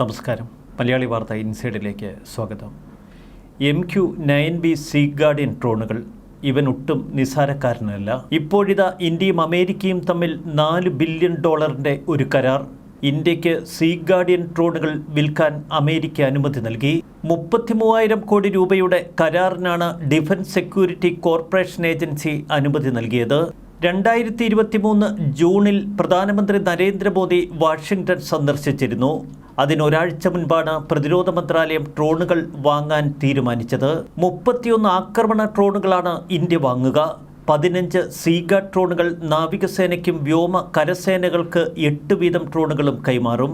നമസ്കാരം. മലയാളി വാർത്ത ഇൻസൈഡിലേക്ക് സ്വാഗതം. M Q nine B sea guardian ഡ്രോണുകൾ ഇവൻ ഒട്ടും നിസാരക്കാരനല്ല. ഇപ്പോഴിതാ ഇന്ത്യയും അമേരിക്കയും തമ്മിൽ നാല് ബില്യൺ ഡോളറിന്റെ ഒരു കരാർ. ഇന്ത്യയ്ക്ക് സീ ഗാർഡിയൻ ഡ്രോണുകൾ വിൽക്കാൻ അമേരിക്ക അനുമതി നൽകി. മുപ്പത്തിമൂവായിരം കോടി രൂപയുടെ കരാറിനാണ് ഡിഫൻസ് സെക്യൂരിറ്റി കോർപ്പറേഷൻ ഏജൻസി അനുമതി നൽകിയത്. രണ്ടായിരത്തി ഇരുപത്തി മൂന്ന് ജൂണിൽ പ്രധാനമന്ത്രി നരേന്ദ്രമോദി വാഷിംഗ്ടൺ സന്ദർശിച്ചിരുന്നു. അതിനൊരാഴ്ച മുൻപാണ് പ്രതിരോധ മന്ത്രാലയം ഡ്രോണുകൾ വാങ്ങാൻ തീരുമാനിച്ചത്. മുപ്പത്തിയൊന്ന് ആക്രമണ ഡ്രോണുകളാണ് ഇന്ത്യ വാങ്ങുക. പതിനഞ്ച് സീഗ ഡ്രോണുകൾ നാവികസേനയ്ക്കും വ്യോമ കരസേനകൾക്ക് എട്ട് വീതം ഡ്രോണുകളും കൈമാറും.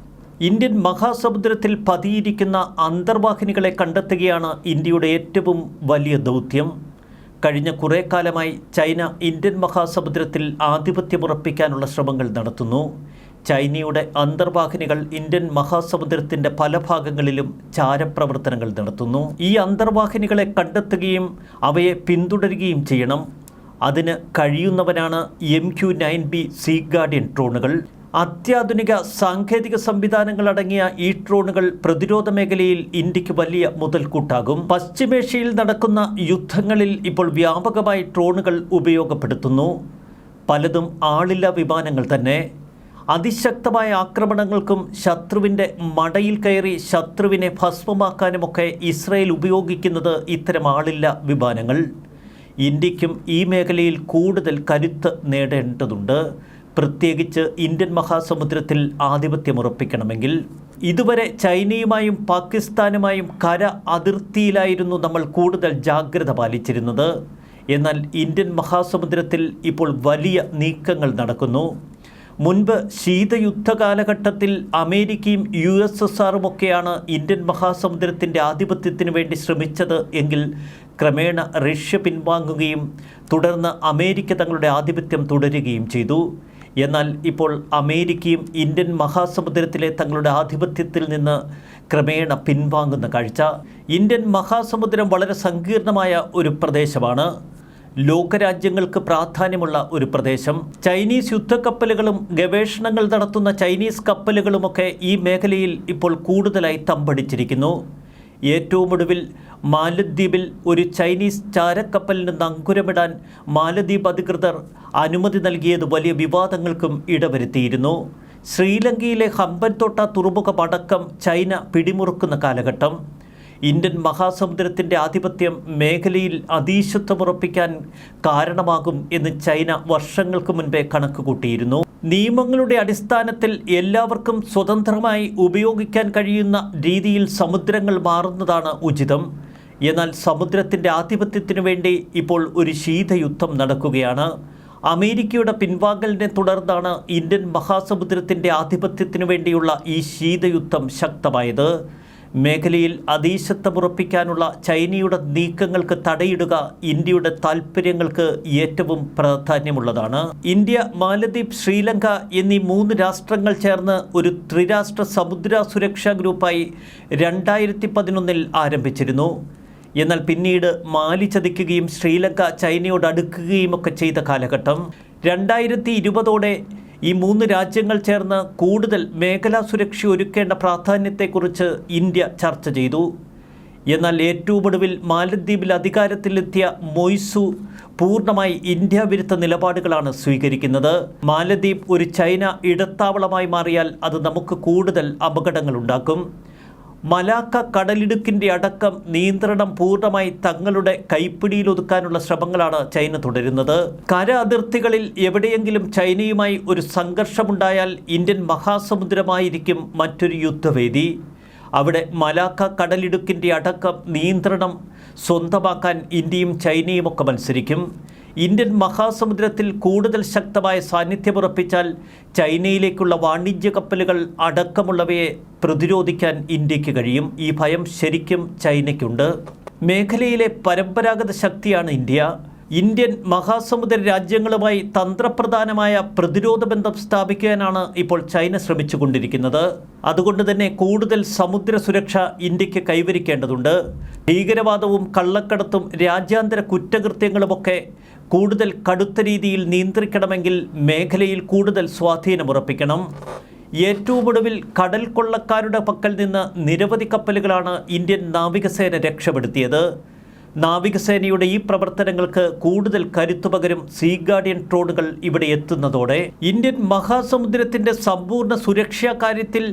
ഇന്ത്യൻ മഹാസമുദ്രത്തിൽ പതിയിരിക്കുന്ന അന്തർവാഹിനികളെ കണ്ടെത്തുകയാണ് ഇന്ത്യയുടെ ഏറ്റവും വലിയ ദൗത്യം. കഴിഞ്ഞ കുറേ കാലമായി ചൈന ഇന്ത്യൻ മഹാസമുദ്രത്തിൽ ആധിപത്യമുറപ്പിക്കാനുള്ള ശ്രമങ്ങൾ നടത്തുന്നു. ചൈനയുടെ അന്തർവാഹിനികൾ ഇന്ത്യൻ മഹാസമുദ്രത്തിന്റെ പല ഭാഗങ്ങളിലും ചാരപ്രവർത്തനങ്ങൾ നടത്തുന്നു. ഈ അന്തർവാഹിനികളെ കണ്ടെത്തുകയും അവയെ പിന്തുടരുകയും ചെയ്യണം. അതിന് കഴിയുന്നവരാണ് M Q nine B sea guardian ഡ്രോണുകൾ അത്യാധുനിക സാങ്കേതിക സംവിധാനങ്ങൾ അടങ്ങിയ ഈ ഡ്രോണുകൾ പ്രതിരോധ മേഖലയിൽ ഇന്ത്യയ്ക്ക് വലിയ മുതൽക്കൂട്ടാകും. പശ്ചിമേഷ്യയിൽ നടക്കുന്ന യുദ്ധങ്ങളിൽ ഇപ്പോൾ വ്യാപകമായി ഡ്രോണുകൾ ഉപയോഗപ്പെടുത്തുന്നു. പലതും ആളില്ല വിമാനങ്ങൾ തന്നെ. അതിശക്തമായ ആക്രമണങ്ങൾക്കും ശത്രുവിന്റെ മടയിൽ കയറി ശത്രുവിനെ ഭസ്മമാക്കാനുമൊക്കെ ഇസ്രയേൽ ഉപയോഗിക്കുന്നത് ഇത്തരം ആളില്ല വിമാനങ്ങൾ. ഇന്ത്യക്കും ഈ മേഖലയിൽ കൂടുതൽ കരുത്ത് നേടേണ്ടതുണ്ട്. പ്രത്യേകിച്ച് ഇന്ത്യൻ മഹാസമുദ്രത്തിൽ ആധിപത്യമുറപ്പിക്കണമെങ്കിൽ ഇതുവരെ ചൈനയുമായും പാകിസ്ഥാനുമായും കര അതിർത്തിയിലായിരുന്നു നമ്മൾ കൂടുതൽ ജാഗ്രത പാലിച്ചിരുന്നത്. എന്നാൽ ഇന്ത്യൻ മഹാസമുദ്രത്തിൽ ഇപ്പോൾ വലിയ നീക്കങ്ങൾ നടക്കുന്നു. മുൻപ് ശീതയുദ്ധ കാലഘട്ടത്തിൽ അമേരിക്കയും യു എസ് എസ് ആറുമൊക്കെയാണ് ഇന്ത്യൻ മഹാസമുദ്രത്തിന്റെ ആധിപത്യത്തിന് വേണ്ടി ശ്രമിച്ചത് എങ്കിൽ ക്രമേണ റഷ്യ പിൻവാങ്ങുകയും തുടർന്ന് അമേരിക്ക തങ്ങളുടെ ആധിപത്യം തുടരുകയും ചെയ്തു. എന്നാൽ ഇപ്പോൾ അമേരിക്കയും ഇന്ത്യൻ മഹാസമുദ്രത്തിലെ തങ്ങളുടെ ആധിപത്യത്തിൽ നിന്ന് ക്രമേണ പിൻവാങ്ങുന്ന കാഴ്ച. ഇന്ത്യൻ മഹാസമുദ്രം വളരെ സങ്കീർണമായ ഒരു പ്രദേശമാണ്. ലോകരാജ്യങ്ങൾക്ക് പ്രാധാന്യമുള്ള ഒരു പ്രദേശം. ചൈനീസ് യുദ്ധക്കപ്പലുകളും ഗവേഷണങ്ങൾ നടത്തുന്ന ചൈനീസ് കപ്പലുകളുമൊക്കെ ഈ മേഖലയിൽ ഇപ്പോൾ കൂടുതലായി തമ്പടിച്ചിരിക്കുന്നു. ഏറ്റവും ഒടുവിൽ മാലദ്വീപിൽ ഒരു ചൈനീസ് ചാരക്കപ്പലിന് നങ്കുരമിടാൻ മാലദ്വീപ് അധികൃതർ അനുമതി നൽകിയത് വലിയ വിവാദങ്ങൾക്കും ഇടവരുത്തിയിരുന്നു. ശ്രീലങ്കയിലെ ഹമ്പൻതോട്ട തുറമുഖമടക്കം ചൈന പിടിമുറുക്കുന്ന കാലഘട്ടം. ഇന്ത്യൻ മഹാസമുദ്രത്തിന്റെ ആധിപത്യം മേഖലയിൽ അതീശത്വമുറപ്പിക്കാൻ കാരണമാകും എന്ന് ചൈന വർഷങ്ങൾക്ക് മുൻപേ കണക്കുകൂട്ടിയിരുന്നു. നിയമങ്ങളുടെ അടിസ്ഥാനത്തിൽ എല്ലാവർക്കും സ്വതന്ത്രമായി ഉപയോഗിക്കാൻ കഴിയുന്ന രീതിയിൽ സമുദ്രങ്ങൾ മാറുന്നതാണ് ഉചിതം. എന്നാൽ സമുദ്രത്തിന്റെ ആധിപത്യത്തിനു വേണ്ടി ഇപ്പോൾ ഒരു ശീതയുദ്ധം നടക്കുകയാണ്. അമേരിക്കയുടെ പിൻവാങ്ങലിനെ തുടർന്നാണ് ഇന്ത്യൻ മഹാസമുദ്രത്തിന്റെ ആധിപത്യത്തിനു വേണ്ടിയുള്ള ഈ ശീതയുദ്ധം ശക്തമായത്. മേഖലയിൽ അതീശത്വമുറപ്പിക്കാനുള്ള ചൈനയുടെ നീക്കങ്ങൾക്ക് തടയിടുക ഇന്ത്യയുടെ താൽപ്പര്യങ്ങൾക്ക് ഏറ്റവും പ്രാധാന്യമുള്ളതാണ്. ഇന്ത്യ മാലദ്വീപ് ശ്രീലങ്ക എന്നീ മൂന്ന് രാഷ്ട്രങ്ങൾ ചേർന്ന് ഒരു ത്രിരാഷ്ട്ര സമുദ്ര സുരക്ഷാ ഗ്രൂപ്പായി രണ്ടായിരത്തി പതിനൊന്നിൽ ആരംഭിച്ചിരുന്നു. എന്നാൽ പിന്നീട് മാലി ചതിക്കുകയും ശ്രീലങ്ക ചൈനയോട് അടുക്കുകയും ഒക്കെ ചെയ്ത കാലഘട്ടം. രണ്ടായിരത്തി ഇരുപതോടെ ഈ മൂന്ന് രാജ്യങ്ങൾ ചേർന്ന് കൂടുതൽ മേഖലാ സുരക്ഷ ഒരുക്കേണ്ട പ്രാധാന്യത്തെക്കുറിച്ച് ഇന്ത്യ ചർച്ച ചെയ്തു. എന്നാൽ ഏറ്റവും ഒടുവിൽ മാലദ്വീപിൽ അധികാരത്തിലെത്തിയ മൊയ്സു പൂർണമായി ഇന്ത്യ വിരുദ്ധ നിലപാടുകളാണ് സ്വീകരിക്കുന്നത്. മാലദ്വീപ് ഒരു ചൈന ഇടത്താവളമായി മാറിയാൽ അത് നമുക്ക് കൂടുതൽ അപകടങ്ങളുണ്ടാക്കും. മലാക്ക കടലിടുക്കിന്റെ അടക്കം നിയന്ത്രണം പൂർണമായി തങ്ങളുടെ കൈപ്പിടിയിൽ ഒതുക്കാനുള്ള ശ്രമങ്ങളാണ് ചൈന തുടരുന്നത്. കര അതിർത്തികളിൽ എവിടെയെങ്കിലും ചൈനയുമായി ഒരു സംഘർഷമുണ്ടായാൽ ഇന്ത്യൻ മഹാസമുദ്രമായിരിക്കും മറ്റൊരു യുദ്ധവേദി. അവിടെ മലാക്ക കടലിടുക്കിന്റെ അടക്കം നിയന്ത്രണം സ്വന്തമാക്കാൻ ഇന്ത്യയും ചൈനയുമൊക്കെ മത്സരിക്കും. ഇന്ത്യൻ മഹാസമുദ്രത്തിൽ കൂടുതൽ ശക്തമായ സാന്നിധ്യമുറപ്പിച്ചാൽ ചൈനയിലേക്കുള്ള വാണിജ്യ കപ്പലുകൾ അടക്കമുള്ളവയെ പ്രതിരോധിക്കാൻ ഇന്ത്യയ്ക്ക് കഴിയും. ഈ ഭയം ശരിക്കും ചൈനയ്ക്കുണ്ട്. മേഖലയിലെ പരമ്പരാഗത ശക്തിയാണ് ഇന്ത്യ. ഇന്ത്യൻ മഹാസമുദ്ര രാജ്യങ്ങളുമായി തന്ത്രപ്രധാനമായ പ്രതിരോധ ബന്ധം സ്ഥാപിക്കാനാണ് ഇപ്പോൾ ചൈന ശ്രമിച്ചുകൊണ്ടിരിക്കുന്നത്. അതുകൊണ്ട് തന്നെ കൂടുതൽ സമുദ്ര സുരക്ഷ ഇന്ത്യയ്ക്ക് കൈവരിക്കേണ്ടതുണ്ട്. ഭീകരവാദവും കള്ളക്കടത്തും രാജ്യാന്തര കുറ്റകൃത്യങ്ങളുമൊക്കെ കൂടുതൽ കടുത്ത രീതിയിൽ നിയന്ത്രിക്കണമെങ്കിൽ മേഖലയിൽ കൂടുതൽ സ്വാധീനമുറപ്പിക്കണം ഏറ്റവും ഒടുവിൽ കടൽ കൊള്ളക്കാരുടെ പക്കൽ നിന്ന് നിരവധി കപ്പലുകളാണ് ഇന്ത്യൻ നാവികസേന രക്ഷപ്പെടുത്തിയത്. നാവികസേനയുടെ ഈ പ്രവർത്തനങ്ങൾക്ക് കൂടുതൽ കരുത്തു പകരും സീ ഗാർഡിയൻ ഡ്രോണുകൾ ഇവിടെ എത്തുന്നതോടെ ഇന്ത്യൻ മഹാസമുദ്രത്തിന്റെ സമ്പൂർണ സുരക്ഷാ കാര്യത്തിൽ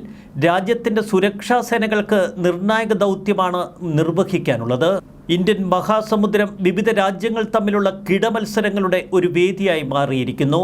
രാജ്യത്തിന്റെ സുരക്ഷാ സേനകൾക്ക് നിർണായക ദൗത്യമാണ് നിർവഹിക്കാനുള്ളത്. ഇന്ത്യൻ മഹാസമുദ്രം വിവിധ രാജ്യങ്ങൾ തമ്മിലുള്ള കിടമത്സരങ്ങളുടെ ഒരു വേദിയായി മാറിയിരിക്കുന്നു.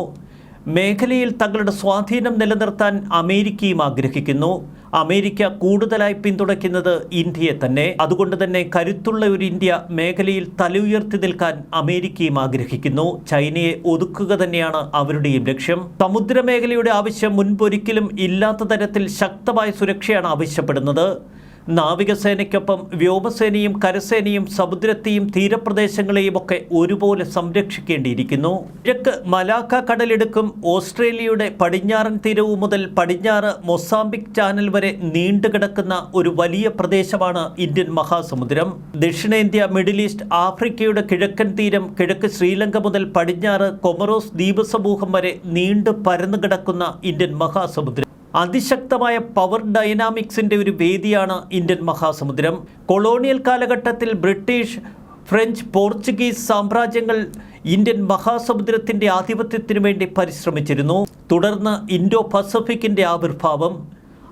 മേഖലയിൽ തങ്ങളുടെ സ്വാധീനം നിലനിർത്താൻ അമേരിക്കയും ആഗ്രഹിക്കുന്നു. അമേരിക്ക കൂടുതലായി പിന്തുണയ്ക്കുന്നത് ഇന്ത്യയെ തന്നെ. അതുകൊണ്ട് തന്നെ കരുത്തുള്ള ഒരു ഇന്ത്യ മേഖലയിൽ തലയുയർത്തി നിൽക്കാൻ അമേരിക്കയും ആഗ്രഹിക്കുന്നു. ചൈനയെ ഒതുക്കുക തന്നെയാണ് അവരുടെയും ലക്ഷ്യം. സമുദ്രമേഖലയുടെ ആവശ്യം മുൻപൊരിക്കലും ഇല്ലാത്ത തരത്തിൽ ശക്തമായ സുരക്ഷയാണ് ആവശ്യപ്പെടുന്നത്. നാവികസേനയ്ക്കൊപ്പം വ്യോമസേനയും കരസേനയും സമുദ്രത്തെയും തീരപ്രദേശങ്ങളെയും ഒക്കെ ഒരുപോലെ സംരക്ഷിക്കേണ്ടിയിരിക്കുന്നു. കിഴക്ക് മലാക്ക കടലിടുക്കും ഓസ്ട്രേലിയയുടെ പടിഞ്ഞാറൻ തീരവും മുതൽ പടിഞ്ഞാറ് മൊസാംബിക് ചാനൽ വരെ നീണ്ടുകിടക്കുന്ന ഒരു വലിയ പ്രദേശമാണ് ഇന്ത്യൻ മഹാസമുദ്രം. ദക്ഷിണേന്ത്യ മിഡിൽ ഈസ്റ്റ് ആഫ്രിക്കയുടെ കിഴക്കൻ തീരം കിഴക്ക് ശ്രീലങ്ക മുതൽ പടിഞ്ഞാറ് കൊമറോസ് ദ്വീപസമൂഹം വരെ നീണ്ടു പരന്നു കിടക്കുന്ന ഇന്ത്യൻ മഹാസമുദ്രം. അതിശക്തമായ പവർ ഡൈനാമിക്സിന്റെ ഒരു വേദിയാണ് ഇന്ത്യൻ മഹാസമുദ്രം. കൊളോണിയൽ കാലഘട്ടത്തിൽ ബ്രിട്ടീഷ് ഫ്രഞ്ച് പോർച്ചുഗീസ് സാമ്രാജ്യങ്ങൾ ഇന്ത്യൻ മഹാസമുദ്രത്തിന്റെ ആധിപത്യത്തിനു വേണ്ടി പരിശ്രമിച്ചിരുന്നു. തുടർന്ന് ഇൻഡോ പസഫിക്കിന്റെ ആവിർഭാവം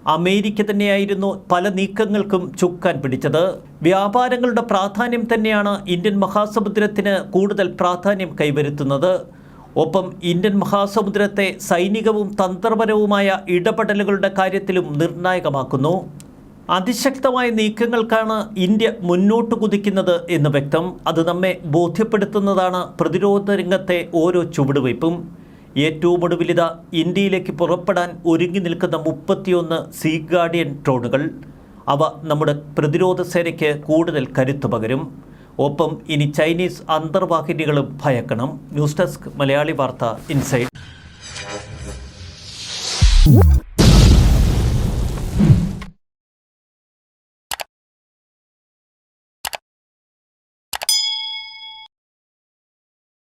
അമേരിക്ക തന്നെയായിരുന്നു പല നീക്കങ്ങൾക്കും ചുക്കാൻ പിടിച്ചത്. വ്യാപാരങ്ങളുടെ പ്രാധാന്യം തന്നെയാണ് ഇന്ത്യൻ മഹാസമുദ്രത്തിന് കൂടുതൽ പ്രാധാന്യം കൈവരുത്തുന്നത്. ഒപ്പം ഇന്ത്യൻ മഹാസമുദ്രത്തെ സൈനികവും തന്ത്രപരവുമായ ഇടപെടലുകളുടെ കാര്യത്തിലും നിർണായകമാക്കുന്നു. അതിശക്തമായ നീക്കങ്ങൾക്കാണ് ഇന്ത്യ മുന്നോട്ട് കുതിക്കുന്നത് എന്ന് വ്യക്തം. അത് നമ്മെ ബോധ്യപ്പെടുത്തുന്നതാണ് പ്രതിരോധ രംഗത്തെ ഓരോ ചുവടുവയ്പും. ഏറ്റവും ഒടുവിലിത ഇന്ത്യയിലേക്ക് പുറപ്പെടാൻ ഒരുങ്ങി നിൽക്കുന്ന മുപ്പത്തിയൊന്ന് സീ ഗാർഡിയൻ ഡ്രോണുകൾ. അവ നമ്മുടെ പ്രതിരോധ സേനയ്ക്ക് കൂടുതൽ കരുത്തു പകരും. ഒപ്പം ഇനി ചൈനീസ് അന്തർവാഹിനികളും ഭയക്കണം. News desk Malayali Vartha inside.